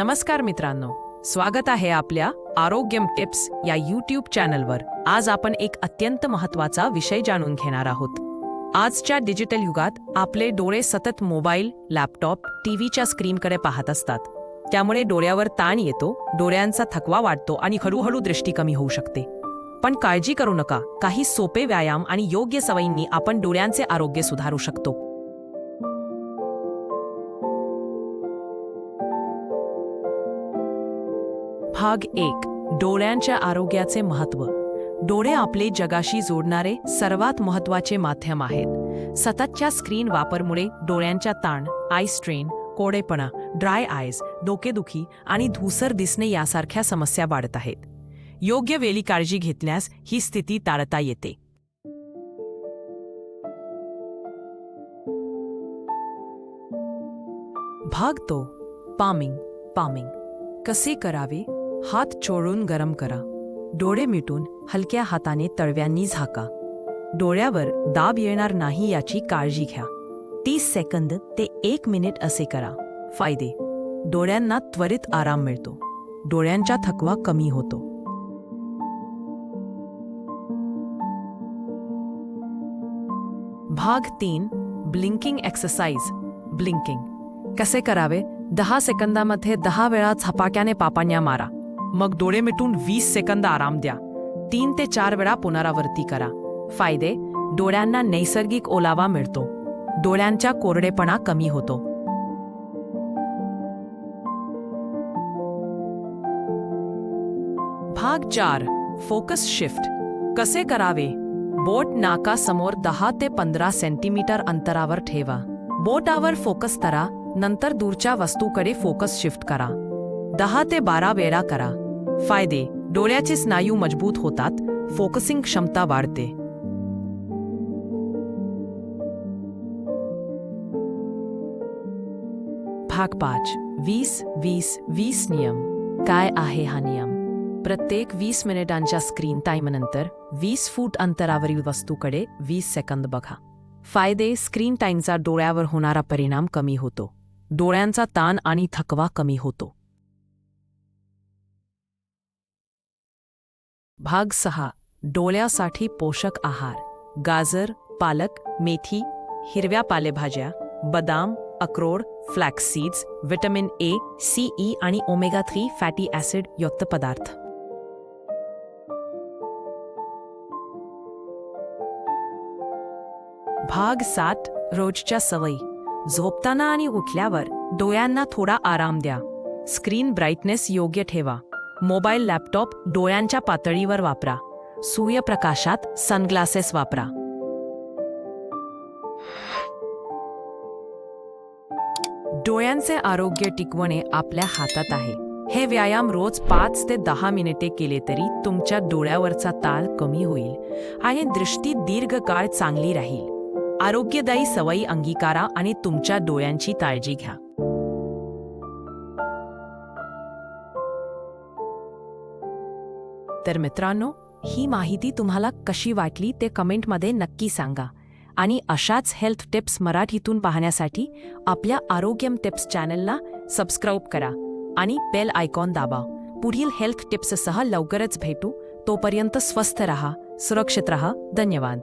नमस्कार मित्रांनो. स्वागत आहे आपल्या आरोग्यम टिप्स या यूट्यूब चॅनलवर. आज आपण एक अत्यंत महत्त्वाचा विषय जाणून घेणार आहोत. आजच्या डिजिटल युगात आपले डोळे सतत मोबाईल लॅपटॉप टीव्हीच्या स्क्रीनकडे पाहत असतात. त्यामुळे डोळ्यावर ताण येतो डोळ्यांचा थकवा वाढतो आणि हळूहळू दृष्टी कमी होऊ शकते. पण काळजी करू नका काही सोपे व्यायाम आणि योग्य सवयींनी आपण डोळ्यांचे आरोग्य सुधारू शकतो. भाग एक डोळ्यांच्या आरोग्याचे महत्त्व. डोळे आपले जगाशी जोडणारे सर्वात महत्त्वाचे माध्यम आहेत. सततच्या स्क्रीन वापरमुळे डोळ्यांच्या ताण आय स्ट्रेन कोडेपणा ड्राय आयज डोकेदुखी आणि धूसर दिसणे यासारख्या समस्या वाढत आहेत. योग्य वेळी काळजी घेतल्यास ही स्थिती टाळता येते. भाग तो पामिंग पामिंग. कसे करावे? हात चोळून गरम करा. डोळे मिटून हलक्या हाताने तळव्यांनी झाका. डोळ्यावर दाब येणार नाही याची काळजी घ्या. तीस सेकंद ते एक मिनिट असे करा. फायदे. डोळ्यांना त्वरित आराम मिळतो. डोळ्यांचा थकवा कमी होतो. भाग तीन. Blinking exercise. ब्लिंकिंग. कसे करावे? दहा सेकंदामध्ये दहा वेळा झपाट्याने पापाण्या मारा. मग डोळे मिटून वीस सेकंद आराम द्या. तीन ते चार वेळा पुनरावृत्ती करा. फायदे डोळ्यांना नैसर्गिक ओलावा मिळतो. डोळ्यांच्या कोरडेपणा कमी होतो. भाग चार फोकस शिफ्ट. कसे करावे? बोट नाकासमोर दहा ते पंधरा सेंटीमीटर अंतरावर ठेवा. बोटावर फोकस करा नंतर दूरच्या वस्तूकडे फोकस शिफ्ट करा. दहा ते बारा वेळा करा. फायदे. डोळ्याचे स्नायू मजबूत होतात. फोकसिंग क्षमता वाढते. भाग पाच. वीस वीस वीस नियम. काय आहे हा नियम? प्रत्येक वीस मिनिटांच्या स्क्रीन टाईमनंतर वीस फूट अंतरावरील वस्तूकडे वीस सेकंद बघा. फायदे स्क्रीन टाईमचा डोळ्यावर होणारा परिणाम कमी होतो. डोळ्यांचा ताण आणि थकवा कमी होतो. भाग सहा. डोळ्यासाठी पोषक आहार. गाजर पालक मेथी हिरव्या पालेभाज्या बदाम अक्रोड flax seeds vitamin A C E आणि ओमेगा थ्री फॅटी ॲसिड युक्त पदार्थ. भाग सात. रोजच्या सवयी. झोपताना आणि उठल्यावर डोळ्यांना थोडा आराम द्या. स्क्रीन ब्राईटनेस योग्य ठेवा. मोबाईल लॅपटॉप डोळ्यांच्या पातळीवर वापरा. सूर्यप्रकाशात सनग्लासेस वापरा. डोळ्यांचे आरोग्य टिकवणे आपल्या हातात आहे. हे व्यायाम रोज पाच ते दहा मिनिटे केले तरी तुमच्या डोळ्यावरचा ताल कमी होईल आणि दृष्टी दीर्घकाळ चांगली राहील. आरोग्यदायी सवयी अंगीकारा आणि तुमच्या डोळ्यांची काळजी घ्या. तर मित्रांनो ही माहिती तुम्हाला कशी वाटली ते कमेंटमध्ये नक्की सांगा. आणि अशाच हेल्थ टिप्स मराठीतून पाहण्यासाठी आपल्या आरोग्यम टिप्स चॅनलला सबस्क्राईब करा आणि बेल आयकॉन दाबा. पुढील हेल्थ टिप्ससह लवकरच भेटू. तोपर्यंत स्वस्थ रहा सुरक्षित रहा. धन्यवाद.